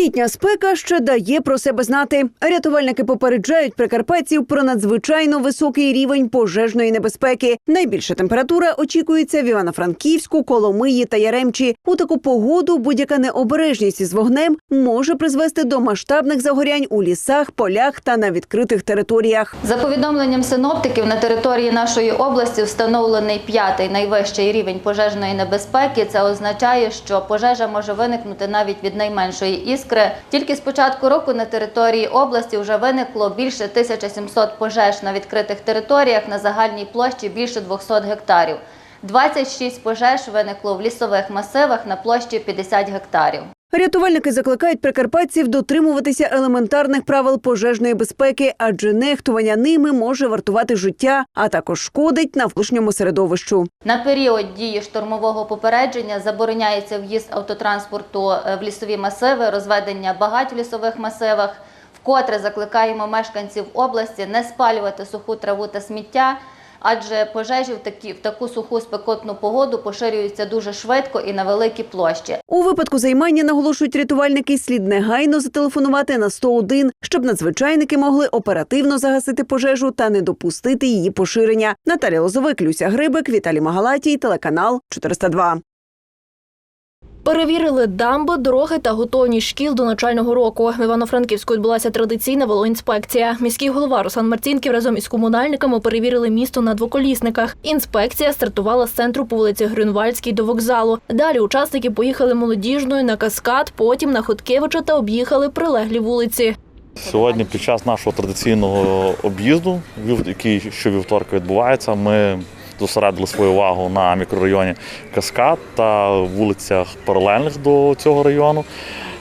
Літня спека ще дає про себе знати. Рятувальники попереджають прикарпатців про надзвичайно високий рівень пожежної небезпеки. Найбільша температура очікується в Івано-Франківську, Коломиї та Яремчі. У таку погоду будь-яка необережність із вогнем може призвести до масштабних загорянь у лісах, полях та на відкритих територіях. За повідомленням синоптиків, на території нашої області встановлений п'ятий найвищий рівень пожежної небезпеки. Це означає, що пожежа може виникнути навіть від найменшої іскри. Тільки з початку року на території області вже виникло більше 1700 пожеж на відкритих територіях на загальній площі більше 200 гектарів. 26 пожеж виникло в лісових масивах на площі 50 гектарів. Рятувальники закликають прикарпатців дотримуватися елементарних правил пожежної безпеки, адже нехтування ними може вартувати життя, а також шкодить навколишньому середовищу. На період дії штурмового попередження забороняється в'їзд автотранспорту е, в лісові масиви, розведення багать в лісових масивах. Вкотре закликаємо мешканців області не спалювати суху траву та сміття, адже пожежі в, такі, в таку суху спекотну погоду поширюються дуже швидко і на великі площі. У випадку займання наголошують рятувальники, слід негайно зателефонувати на 101, щоб надзвичайники могли оперативно загасити пожежу та не допустити її поширення. Наталя Лозовик, Люся Грибик, Віталій Магалатій, телеканал 402. Перевірили дамби, дороги та готовність шкіл до навчального року. В Івано-Франківську відбулася традиційна велоінспекція. Міський голова Руслан Марцінків разом із комунальниками перевірили місто на двоколісниках. Інспекція стартувала з центру по вулиці Грюнвальдській до вокзалу. Далі учасники поїхали молодіжною на каскад, потім на Хоткевича та об'їхали прилеглі вулиці. Сьогодні під час нашого традиційного об'їзду, який щовівторка відбувається, ми зосередили свою увагу на мікрорайоні Каскад та вулицях паралельних до цього району.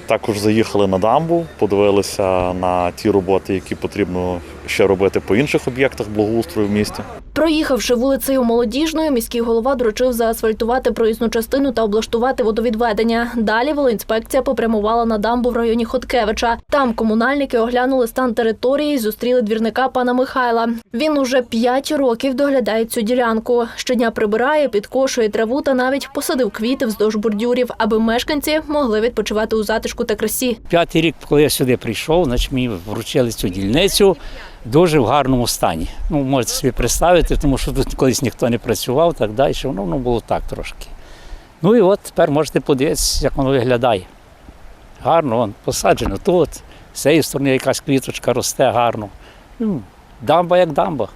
Також заїхали на дамбу, подивилися на ті роботи, які потрібно ще робити по інших об'єктах благоустрою в місті. Проїхавши вулицею Молодіжною, міський голова доручив заасфальтувати проїзну частину та облаштувати водовідведення. Далі велоінспекція попрямувала на дамбу в районі Хоткевича. Там комунальники оглянули стан території і зустріли двірника пана Михайла. Він уже п'ять років доглядає цю ділянку. Щодня прибирає, підкошує траву та навіть посадив квіти вздовж бордюрів, аби мешканці могли відпочивати у затишку та красі. П'ятий рік, коли я сюди прийшов, значить мені вручили цю дільницю дуже в гарному стані. Ну, можете собі представити, тому що тут колись ніхто не працював, так далі. Воно, ну, було так трошки. Ну і от тепер можете подивитися, як воно виглядає. Гарно, воно посаджено тут. З цієї сторони якась квіточка росте гарно. Ну, дамба як дамба.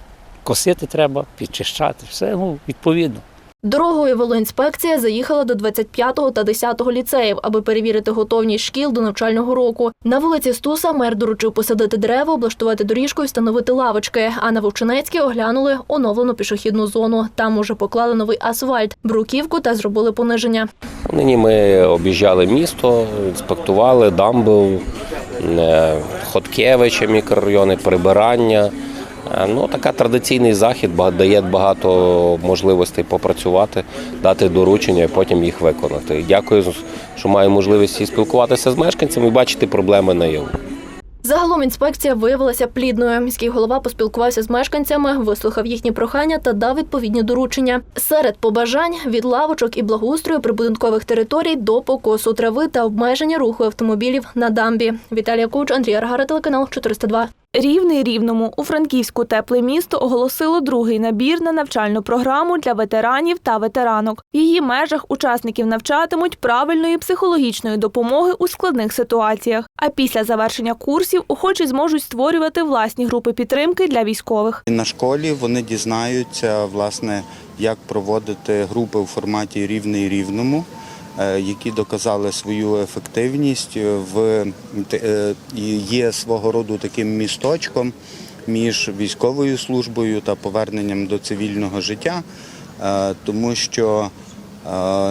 Косити треба, підчищати, все ну, відповідно. Дорогою велоінспекція заїхала до 25-го та 10-го ліцеїв, аби перевірити готовність шкіл до навчального року. На вулиці Стуса мер доручив посадити дерева, облаштувати доріжку і встановити лавочки. А на Вовчинецькій оглянули оновлену пішохідну зону. Там уже поклали новий асфальт, бруківку та зробили пониження. Нині ми об'їжджали місто, інспектували дамбу, е, Хоткевича, мікрорайони, прибирання. Е, Ну, така традиційний захід дає багато можливостей попрацювати, дати доручення і потім їх виконати. Дякую, що маю можливість і спілкуватися з мешканцями і бачити проблеми наяву. Загалом інспекція виявилася плідною. Міський голова поспілкувався з мешканцями, вислухав їхні прохання та дав відповідні доручення. Серед побажань від лавочок і благоустрою прибудинкових територій до покосу трави та обмеження руху автомобілів на дамбі. Віталія Куч, Андрій Аргара, телеканал 402. Рівний рівному у Франківську тепле місто оголосило другий набір на навчальну програму для ветеранів та ветеранок. В її межах учасників навчатимуть правильної психологічної допомоги у складних ситуаціях. А після завершення курсів охочі зможуть створювати власні групи підтримки для військових. На школі вони дізнаються, власне, як проводити групи у форматі рівний рівному, які доказали свою ефективність в е, є свого роду таким місточком між військовою службою та поверненням до цивільного життя, е, тому що е,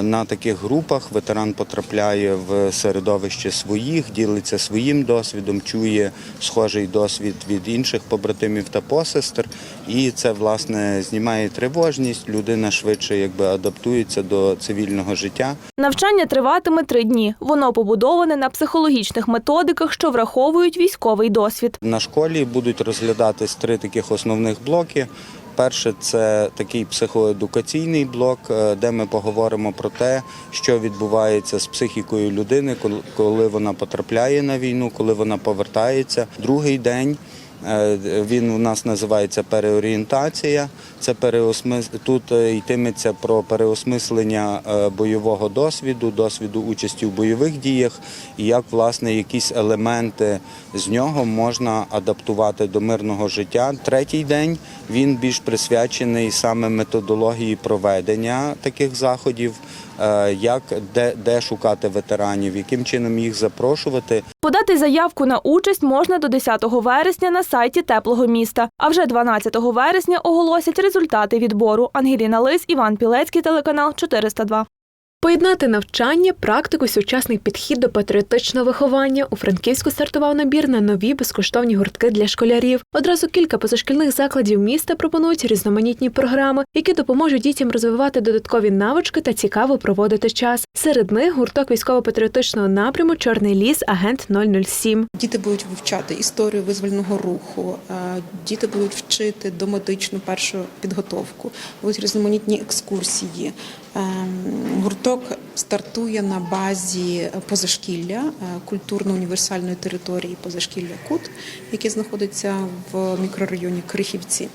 на таких групах ветеран потрапляє в середовище своїх, ділиться своїм досвідом, чує схожий досвід від інших побратимів та посестер, і це власне знімає тривожність. Людина швидше якби адаптується до цивільного життя. Навчання триватиме три дні. Воно побудоване на психологічних методиках, що враховують військовий досвід. На школі будуть розглядатись три таких основних блоки. Перше, це такий психоедукаційний блок, е, де ми поговоримо про те, що відбувається з психікою людини, коли- коли вона потрапляє на війну, коли вона повертається. Другий день. Е, Він у нас називається переорієнтація. Це переосмис... Тут е, йтиметься про переосмислення е, бойового досвіду, досвіду участі в бойових діях, і як власне якісь елементи з нього можна адаптувати до мирного життя. Третій день він більш присвячений саме методології проведення таких заходів, як де, де шукати ветеранів, яким чином їх запрошувати. Подати заявку на участь можна до 10 вересня на сайті теплого міста. А вже 12 вересня оголосять результати відбору. Ангеліна Лис, Іван Пілецький, телеканал 402. Поєднати навчання, практику, сучасний підхід до патріотичного виховання у Франківську стартував набір на нові безкоштовні гуртки для школярів. Одразу кілька позашкільних закладів міста пропонують різноманітні програми, які допоможуть дітям розвивати додаткові навички та цікаво проводити час. Серед них гурток військово-патріотичного напряму Чорний ліс, агент 007. Діти будуть вивчати історію визвольного руху, діти будуть вчити домедичну першу підготовку, будуть різноманітні екскурсії. Гурток стартує на базі позашкілля е, культурно-універсальної території позашкілля Кут, яке знаходиться в мікрорайоні Крихівці.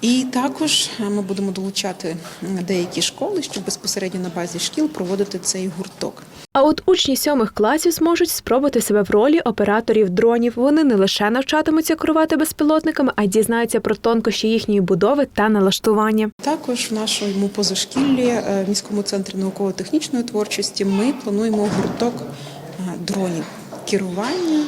І також е, ми будемо долучати деякі школи, щоб безпосередньо на базі шкіл проводити цей гурток. А от учні сьомих класів зможуть спробувати себе в ролі операторів дронів. Вони не лише навчатимуться керувати безпілотниками, а й дізнаються про тонкощі їхньої будови та налаштування. Також в нашому позашкіллі е, в міському центрі науково-технічної творчості ми плануємо гурток е, дронів керування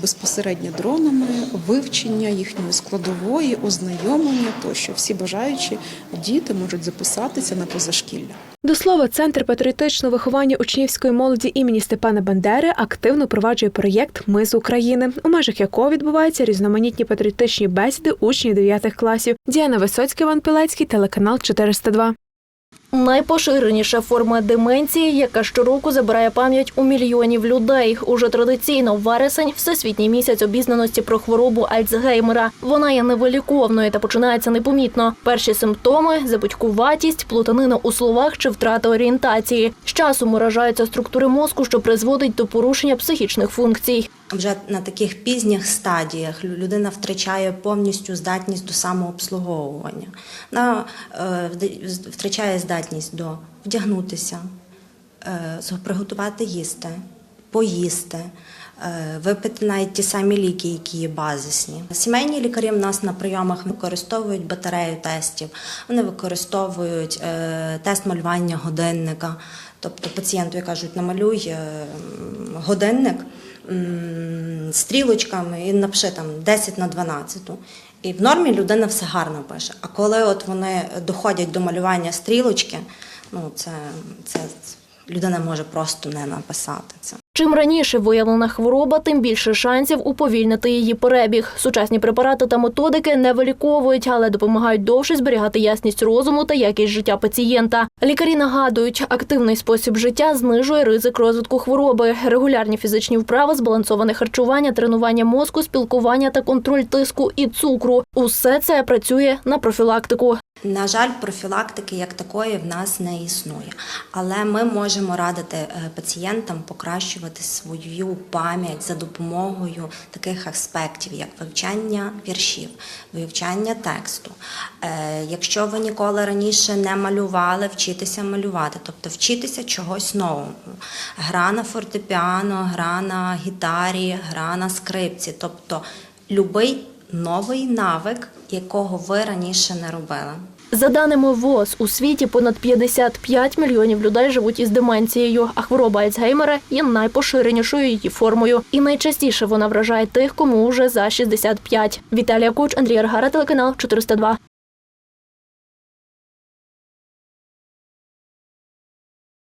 безпосередньо дронами, вивчення їхньої складової, ознайомлення, тощо всі бажаючі діти можуть записатися на позашкілля. До слова, центр патріотичного виховання учнівської молоді імені Степана Бандери активно проваджує проєкт Ми з України, у межах якого відбуваються різноманітні патріотичні бесіди учнів 9 класів. Діана Висоцька, Іван Пілецький, телеканал 402. Найпоширеніша форма деменції, яка щороку забирає пам'ять у мільйонів людей. Уже традиційно вересень всесвітній місяць обізнаності про хворобу Альцгеймера. Вона є невиліковною та починається непомітно. Перші симптоми забудькуватість, плутанина у словах чи втрата орієнтації. З часом уражаються структури мозку, що призводить до порушення психічних функцій. Вже на таких пізніх стадіях людина втрачає повністю здатність до самообслуговування. Вона е, втрачає здатність до вдягнутися, е, приготувати їсти, поїсти, е, випити навіть ті самі ліки, які є базисні. Сімейні лікарі в нас на прийомах використовують батарею тестів, вони використовують тест малювання годинника. Тобто пацієнту кажуть, намалюй годинник стрілочками і напиши там 10 на 12. І в нормі людина все гарно пише. А коли от вони доходять до малювання стрілочки, ну це, це людина може просто не написати це. Чим раніше виявлена хвороба, тим більше шансів уповільнити її перебіг. Сучасні препарати та методики не виліковують, але допомагають довше зберігати ясність розуму та якість життя пацієнта. Лікарі нагадують, активний спосіб життя знижує ризик розвитку хвороби. Регулярні фізичні вправи, збалансоване харчування, тренування мозку, спілкування та контроль тиску і цукру. Усе це працює на профілактику. На жаль, профілактики як такої в нас не існує, але ми можемо радити е, пацієнтам покращувати свою пам'ять за допомогою таких аспектів, як вивчання віршів, вивчання тексту. Е, Якщо ви ніколи раніше не малювали, вчитися малювати, тобто вчитися чогось нового. Гра на фортепіано, гра на гітарі, гра на скрипці, тобто любий новий навик, якого ви раніше не робили. За даними ВОЗ, у світі понад 55 мільйонів людей живуть із деменцією, а хвороба Альцгеймера є найпоширенішою її формою. І найчастіше вона вражає тих, кому вже за 65. Віталія Куч, Андрій Аргара, телеканал 402.